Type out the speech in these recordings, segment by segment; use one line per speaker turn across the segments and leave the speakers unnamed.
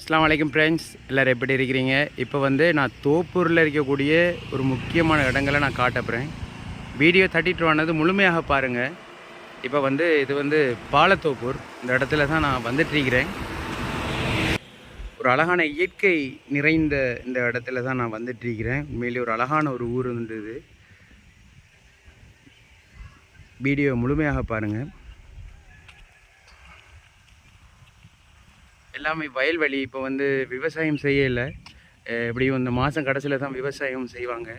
அஸ்லாம் வலைக்கம் ஃப்ரெண்ட்ஸ் எல்லோரும் எப்படி இருக்கிறீங்க? இப்போ வந்து நான் தோப்பூரில் இருக்கக்கூடிய ஒரு முக்கியமான இடங்களை நான் காட்டப்புறேன் வீடியோ தட்டிட்டு ஆனது முழுமையாக பாருங்கள் இப்போ வந்து இது வந்து பாலத்தோப்பூர். இந்த இடத்துல தான் நான் வந்துட்டுருக்கிறேன் ஒரு அழகான இயற்கை நிறைந்த இந்த இடத்துல தான் நான் வந்துட்டுருக்கிறேன் உண்மையிலேயே ஒரு அழகான ஒரு ஊர் இருந்தது. வீடியோ முழுமையாக பாருங்கள் எல்லாமே வயல்வெளி இப்போ வந்து விவசாயம் செய்யலை. எப்படியும் இந்த மாதம் கடைசியில் தான் விவசாயம் செய்வாங்க.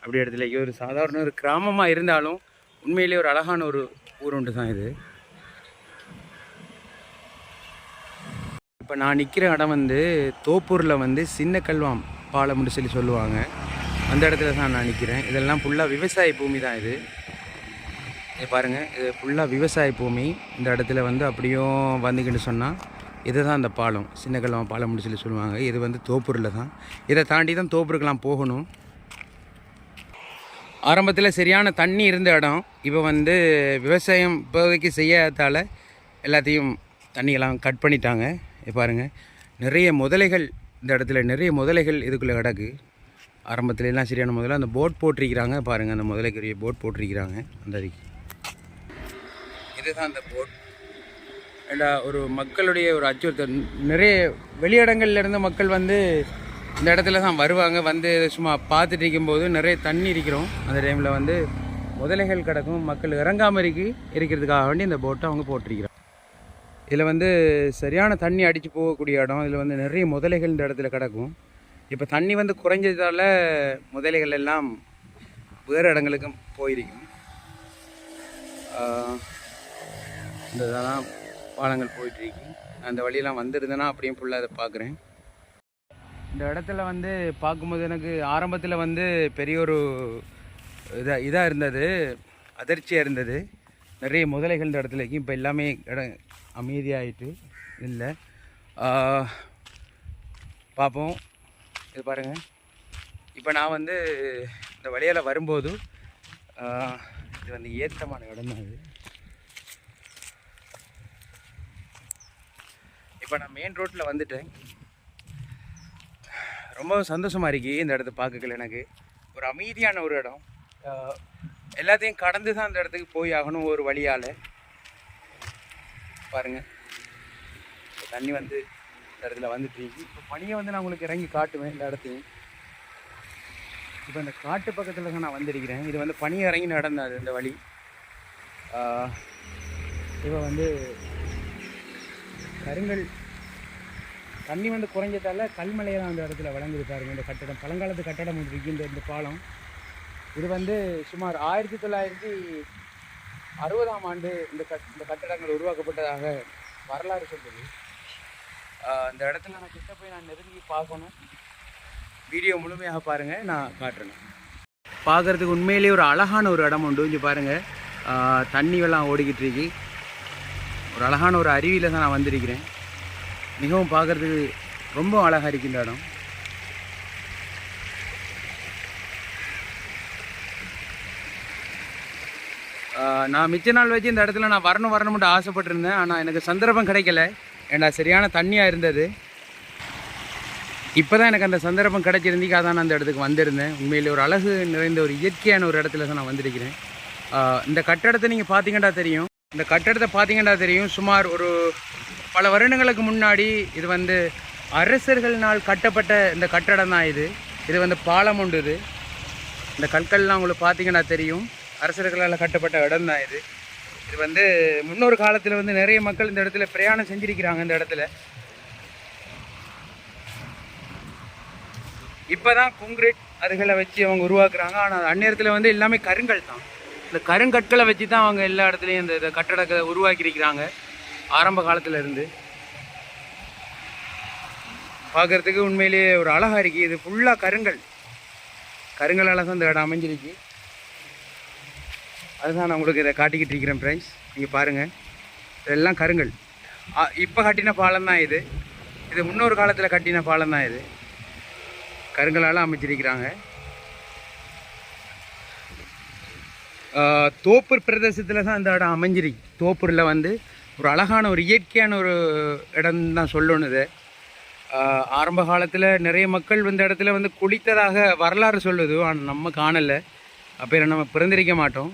அப்படி இடத்துல ஒரு சாதாரண ஒரு கிராமமாக இருந்தாலும் உண்மையிலேயே ஒரு அழகான ஒரு ஊர் ஒன்று தான் இது. இப்போ நான் நிற்கிற இடம் வந்து தோப்பூரில் வந்து சின்ன கல்வாம் பாலம்னு சொல்லி சொல்லுவாங்க. அந்த இடத்துல தான் நான் நிற்கிறேன் இதெல்லாம் ஃபுல்லாக விவசாய பூமி தான் இது. இது பாருங்கள் இது ஃபுல்லாக விவசாய பூமி. இந்த இடத்துல வந்து அப்படியும் வந்துக்கிட்டு சொன்னால் இதுதான் அந்த பாலம். சின்ன கல்வாம் பாலம்னு சொல்லி சொல்லுவாங்க. இது வந்து தோப்பூரில் தான். இதை தாண்டி தான் தோப்பூருக்கெலாம் போகணும். ஆரம்பத்தில் சரியான தண்ணி இருந்த இடம். இப்போ வந்து விவசாயம் இப்போதைக்கு செய்யாததால் எல்லாத்தையும் தண்ணியெல்லாம் கட் பண்ணிட்டாங்க. பாருங்கள் நிறைய முதலைகள் இந்த இடத்துல நிறைய முதலைகள் இதுக்குள்ளே கிடக்கு. ஆரம்பத்துல எல்லாம் சரியான முதல்ல அந்த போட் போட்டிருக்கிறாங்க. பாருங்கள் அந்த முதலைக்குரிய போட் போட்டிருக்கிறாங்க. அந்த இதுதான் அந்த போட் ஒரு மக்களுடைய ஒரு அச்சுறுத்தல். நிறைய வெளியிடங்கள்லேருந்து மக்கள் வந்து இந்த இடத்துல தான் வருவாங்க. வந்து சும்மா பார்த்துட்டு இருக்கும்போது நிறைய தண்ணி இருக்கிறோம். அந்த டைமில் வந்து முதலைகள் கிடக்கும். மக்கள் இறங்காமல் இருக்கு இருக்கிறதுக்காக வேண்டி இந்த போட்டை அவங்க போட்டிருக்கிறாங்க. இதில் வந்து சரியான தண்ணி அடித்து போகக்கூடிய இடம். இதில் வந்து நிறைய முதலைகள் இந்த இடத்துல கிடக்கும். இப்போ தண்ணி வந்து குறைஞ்சதால முதலைகள் எல்லாம் வேறு இடங்களுக்கும் போயிருக்கும். இந்த இதெல்லாம் பாலங்கள் போயிட்டுருக்கு. அந்த வழியெல்லாம் வந்துருந்தேன்னா அப்படியும் ஃபுல்லாக அதை பார்க்குறேன். இந்த இடத்துல வந்து பார்க்கும்போது எனக்கு ஆரம்பத்தில் வந்து பெரிய ஒரு இதாக இதாக இருந்தது. அதிர்ச்சியாக இருந்தது. நிறைய முதலைகள் இந்த இடத்துல இருக்கு. இப்போ எல்லாமே இடம் அமைதியாகிட்டு இல்லை. பார்ப்போம். இது பாருங்கள் இப்போ நான் வந்து இந்த வழியால் வரும்போது இது வந்து ஏற்றமான இடம் தான் இது. இப்போ நான் மெயின் ரோட்டில் வந்துட்டேன். ரொம்ப சந்தோஷமாக இருக்குது இந்த இடத்த பார்க்கல எனக்கு. ஒரு அமைதியான ஒரு இடம். எல்லாத்தையும் கடந்து தான் அந்த இடத்துக்கு போய் ஆகணும் ஒரு வழியால். பாருங்கள் தண்ணி வந்து இந்த இடத்துல வந்துட்டு இப்போ பனியை வந்து நான் உங்களுக்கு இறங்கி காட்டுவேன் இந்த இடத்தையும். இப்போ இந்த காட்டு பக்கத்தில் தான் நான் வந்திருக்கிறேன். இது வந்து பனி இறங்கி நடந்தது இந்த வழி. இப்போ வந்து கருங்கல் தண்ணி வந்து குறைஞ்சதால கல்மலையெல்லாம் அந்த இடத்துல வழங்குது இந்த கட்டடம். பழங்காலத்து கட்டடம் ஒன்று இருக்கு இந்த பாலம். இது வந்து சுமார் ஆயிரத்தி தொள்ளாயிரத்தி அறுபதாம் ஆண்டு இந்த கட் இந்த கட்டடங்கள் உருவாக்கப்பட்டதாக வரலாறு சொல்லுது. அந்த இந்த இடத்துல நான் கிட்ட போய் நான் நெருங்கி பார்க்கணும். வீடியோ முழுமையாக பாருங்கள் நான் காட்டுறேன். பார்க்குறதுக்கு உண்மையிலேயே ஒரு அழகான ஒரு இடம் உண்டு. இங்கே பாருங்கள் தண்ணி வெள்ளம் ஓடிக்கிட்டு இருக்கு. ஒரு அழகான ஒரு அருவியில் தான் நான் வந்திருக்கிறேன். மிகவும் பார்க்குறதுக்கு ரொம்ப அழகாக இருக்கின்ற இந்த இடம் நான் மிச்ச நாள் வச்சு இந்த இடத்துல நான் வரணும் வரணும்னு ஆசைப்பட்டிருந்தேன். ஆனால் எனக்கு சந்தர்ப்பம் கிடைக்கல. ஏன்னா சரியான தண்ணியாக இருந்தது. இப்போ தான் எனக்கு அந்த சந்தர்ப்பம் கிடைச்சிருந்தீங்க அதான் நான் அந்த இடத்துக்கு வந்திருந்தேன். உண்மையிலே ஒரு அழகு நிறைந்த ஒரு இயற்கையான ஒரு இடத்துல தான் நான் வந்திருக்கிறேன். இந்த கட்டடத்தை நீங்கள் பார்த்தீங்கன்னா தெரியும். இந்த கட்டடத்தை பார்த்தீங்கன்னா தெரியும். சுமார் ஒரு பல வருடங்களுக்கு முன்னாடி இது வந்து அரசர்கள்னால் கட்டப்பட்ட இந்த கட்டடம் தான் இது. இது வந்து பாலம் உண்டு இது. இந்த கற்கள்லாம் உங்களுக்கு பார்த்தீங்கன்னா தெரியும். அரசர்களால் கட்டப்பட்ட இடம் தான் இது. இது வந்து முன்னொரு காலத்தில் வந்து நிறைய மக்கள் இந்த இடத்துல பிரயாணம் செஞ்சிருக்கிறாங்க இந்த இடத்துல. இப்போ தான் குங்கிரீட் அதுகளை வச்சு அவங்க உருவாக்குறாங்க. ஆனால் அந்நேரத்தில் வந்து எல்லாமே கருங்கல் தான். இந்த கருங்கற்களை வச்சு தான் அவங்க எல்லா இடத்துலையும் இந்த கட்டடத்தை உருவாக்கியிருக்கிறாங்க. ஆரம்ப காலத்தில் இருந்து பார்க்கறதுக்கு உண்மையிலேயே ஒரு அழகா இருக்குது இது ஃபுல்லாக கருங்கல். கருங்கல் தான் இந்த இடம் அமைஞ்சிருக்கு. அதுதான் நான் உங்களுக்கு இதை காட்டிக்கிட்டு இருக்கிறேன் ஃப்ரெண்ட்ஸ் நீங்கள் பாருங்கள் இதெல்லாம் கருங்கல். இப்போ கட்டின பாலம் தான் இது. இது முன்னொரு காலத்தில் கட்டின பாலம் தான் இது. கருங்கலால் அமைச்சிருக்கிறாங்க. தோப்பூர் பிரதேசத்தில் தான் இந்த இடம் அமைஞ்சிருக்கு. தோப்பூரில் வந்து ஒரு அழகான ஒரு இயற்கையான ஒரு இடம் தான் சொல்லணும் இது. ஆரம்ப காலத்தில் நிறைய மக்கள் இந்த இடத்துல வந்து குளித்ததாக வரலாறு சொல்லுது ஆனால் நம்ம காணலை. அப்போ நம்ம பிறந்திருக்க மாட்டோம்.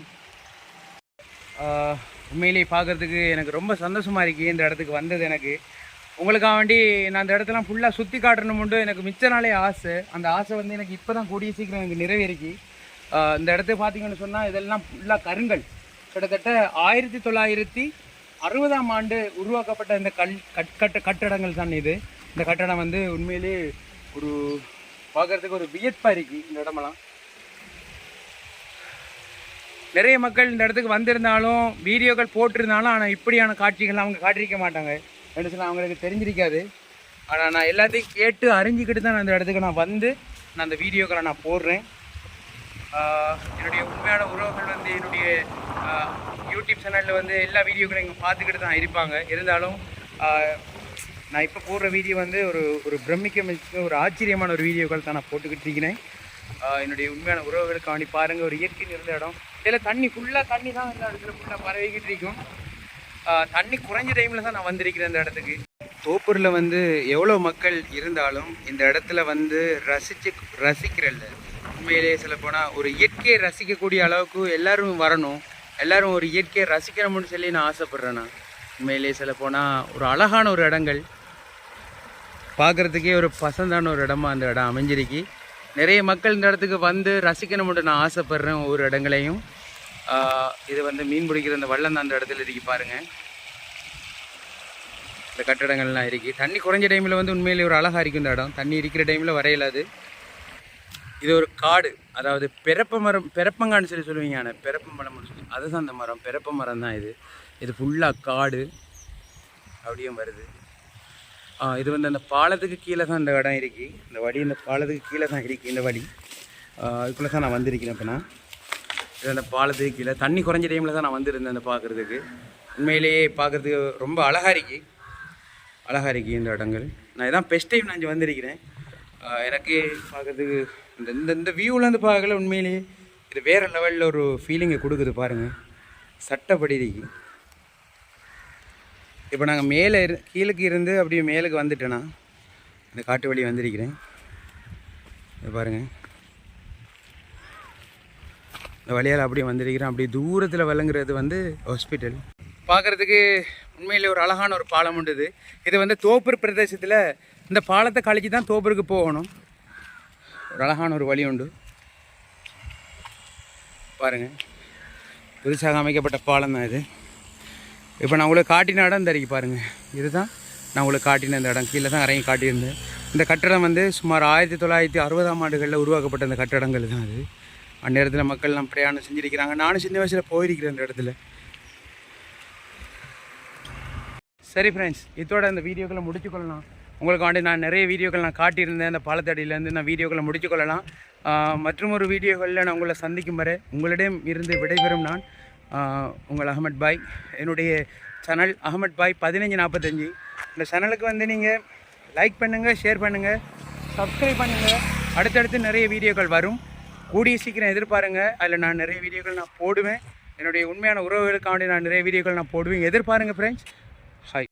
உண்மையிலே உண்மையிலேயே பார்க்குறதுக்கு எனக்கு ரொம்ப சந்தோஷமாக இருக்குது இந்த இடத்துக்கு வந்தது எனக்கு. உங்களுக்காக வேண்டி நான் அந்த இடத்தெல்லாம் ஃபுல்லாக சுற்றி காட்டணும்னு எனக்கு மிச்ச நாளே ஆசை. அந்த ஆசை வந்து எனக்கு இப்போ தான் கூடிய சீக்கிரம் எனக்கு நிறைவேறிக்கு. இந்த இடத்த பார்த்தீங்கன்னு சொன்னால் இதெல்லாம் ஃபுல்லாக கருங்கல். கிட்டத்தட்ட ஆயிரத்தி தொள்ளாயிரத்தி அறுபதாம் ஆண்டு உருவாக்கப்பட்ட இந்த கல் கட் கட்ட கட்டடங்கள் தான் இது. இந்த கட்டடம் வந்து உண்மையிலே ஒரு பார்க்குறதுக்கு ஒரு வியப்பாக இருக்குது இந்த இடமெல்லாம். நிறைய மக்கள் இந்த இடத்துக்கு வந்திருந்தாலும் வீடியோக்கள் போட்டிருந்தாலும் ஆனால் இப்படியான காட்சிகள் அவங்க காட்டியிருக்க மாட்டாங்க. என்ன சொல்ல அவங்களுக்கு தெரிஞ்சிருக்காது. ஆனால் நான் எல்லாத்தையும் கேட்டு அறிஞ்சிக்கிட்டு தான் நான் இந்த இடத்துக்கு நான் வந்து நான் அந்த வீடியோக்களை நான் போடுறேன். என்னுடைய உண்மையான உறவுகள் வந்து என்னுடைய யூடியூப் சேனலில் வந்து எல்லா வீடியோக்களையும் இங்கே பார்த்துக்கிட்டு தான் இருப்பாங்க. இருந்தாலும் நான் இப்போ போடுற வீடியோ வந்து ஒரு ஒரு பிரமிக்க ஒரு ஆச்சரியமான ஒரு வீடியோக்கள் தான் நான் போட்டுக்கிட்டு இருக்கிறேன். என்னுடைய உண்மையான உறவுகளுக்கு வேண்டி பாருங்கள் ஒரு இயற்கை நிறைந்த இடம். இதில் தண்ணி ஃபுல்லாக தண்ணி தான் இந்த இடத்துல ஃபுல்லாக பரவிக்கிட்டு இருக்கும். தண்ணி குறைஞ்ச டைமில் தான் நான் வந்திருக்கிறேன் இந்த இடத்துக்கு. தோப்பூரில் வந்து எவ்வளோ மக்கள் இருந்தாலும் இந்த இடத்துல வந்து ரசித்து ரசிக்கிறல்ல. உண்மையிலேயே சொல்ல போனால் ஒரு இயற்கையை ரசிக்கக்கூடிய அளவுக்கு எல்லோரும் வரணும். எல்லாரும் ஒரு இயற்கையை ரசிக்கணும்னு சொல்லி நான் ஆசைப்பட்றேன் நான் உண்மையிலேயே சொல்ல போனால் ஒரு அழகான ஒரு இடங்கள். பார்க்குறதுக்கே ஒரு பசந்தான ஒரு இடமா அந்த இடம் அமைஞ்சிருக்கு. நிறைய மக்கள் இந்த இடத்துக்கு வந்து ரசிக்கணும்னு நான் ஆசைப்பட்றேன் ஒவ்வொரு இடங்களையும். இது வந்து மீன் பிடிக்கிற அந்த வள்ளம் தான் அந்த இடத்துல இருக்கு பாருங்கள் இந்த கட்டடங்கள்லாம் இருக்குது தண்ணி குறைஞ்ச டைமில் வந்து உண்மையிலே ஒரு அழகாக இருக்கும் இந்த இடம். தண்ணி இருக்கிற டைமில் வரையலாது இது ஒரு காடு. அதாவது பெரப்ப மரம் பெரப்பங்கான்னு சொல்லி சொல்லுவீங்க ஆனால் பெரப்ப மரம்னு சொல்லி அதுதான் அந்த மரம் பெரப்ப மரம் தான் இது. இது ஃபுல்லாக காடு. அப்படியும் வருது. இது வந்து அந்த பாலத்துக்கு கீழே தான் இந்த இடம் இருக்கு. இந்த வடி இந்த பாலத்துக்கு கீழே தான் இருக்கு இந்த வடி அதுக்குள்ளே தான் நான் வந்திருக்கிறேன் இப்போ நான். இது அந்த பாலத்துக்கு கீழே. தண்ணி குறைஞ்ச டைமில் தான் நான் வந்திருந்தேன் அந்த பார்க்குறதுக்கு உண்மையிலேயே பார்க்குறதுக்கு ரொம்ப அழகாக இருக்கு. அழகாக இருக்கு இந்த இடங்கள். நான் இதான் பெஸ்ட் டைம் நான் இங்கே வந்திருக்கிறேன். எனக்கு பார்க்குறதுக்கு இந்த இந்த இந்த வியூவிலேருந்து பார்க்கல உண்மையிலேயே இது வேறு லெவலில் ஒரு ஃபீலிங்கை கொடுக்குது பாருங்கள் சட்டப்படிக்கு இப்போ நாங்கள் மேலே இரு கீழுக்கு இருந்து அப்படியே மேலுக்கு வந்துட்டேன்னா இந்த காட்டு வழி வந்திருக்கிறேன். இது பாருங்கள் இந்த வழியால் அப்படியே வந்திருக்கிறேன். அப்படியே தூரத்தில் விளங்குறது வந்து ஹாஸ்பிட்டல் பார்க்குறதுக்கு உண்மையிலே ஒரு அழகான ஒரு பாலம் உண்டுது இது. வந்து தோப்பூர் பிரதேசத்தில் இந்த பாலத்தை கழிச்சு தான் தோப்பூருக்கு போகணும். ஒரு அழகான ஒரு வழி உண்டு. பாருங்கள் புதுசாக அமைக்கப்பட்ட பாலம் தான் இது. இப்போ நான் உங்களுக்கு காட்டின இடம் இந்த பாருங்கள் இதுதான். நான் உங்களுக்கு காட்டின இந்த இடம். கீழே தான் இறங்கி காட்டியிருந்தேன். இந்த கட்டடம் வந்து சுமார் ஆயிரத்தி தொள்ளாயிரத்தி அறுபதாம் ஆண்டுகளில் உருவாக்கப்பட்ட இந்த கட்டடங்கள் தான் அது அந்நேரத்தில் மக்கள்லாம் பிரயாணம் செஞ்சிருக்கிறாங்க. நானும் சின்ன வயசில் போயிருக்கிறேன் இந்த இடத்துல. சரி ஃப்ரெண்ட்ஸ் இதோட இந்த வீடியோக்களை முடிச்சுக்கொள்ளலாம். உங்களுக்கு வந்து நான் நிறைய வீடியோக்கள் நான் காட்டியிருந்தேன். அந்த பாலத்தடியிலேருந்து நான் வீடியோக்களை முடிச்சுக்கொள்ளலாம் மற்றும் ஒரு வீடியோகளில் நான் உங்களை சந்திக்கும் வரை உங்களிடம் இருந்து விடைபெறும் நான் உங்கள் அகமட் பாய். என்னுடைய சேனல் அகமட் பாய் பதினஞ்சு நாற்பத்தஞ்சு. இந்த சேனலுக்கு வந்து நீங்கள் லைக் பண்ணுங்கள் ஷேர் பண்ணுங்கள் சப்ஸ்கிரைப் பண்ணுங்கள் அடுத்தடுத்து நிறைய வீடியோக்கள் வரும். கூடிய சீக்கிரம் எதிர்பாருங்க. அதில் நான் நிறைய வீடியோக்கள் நான் போடுவேன். என்னுடைய உண்மையான உறவுகளுக்காண்டி நான் நிறைய வீடியோக்கள் நான் போடுவேன். எதிர்பாருங்க ஃப்ரெண்ட்ஸ் ஹாய்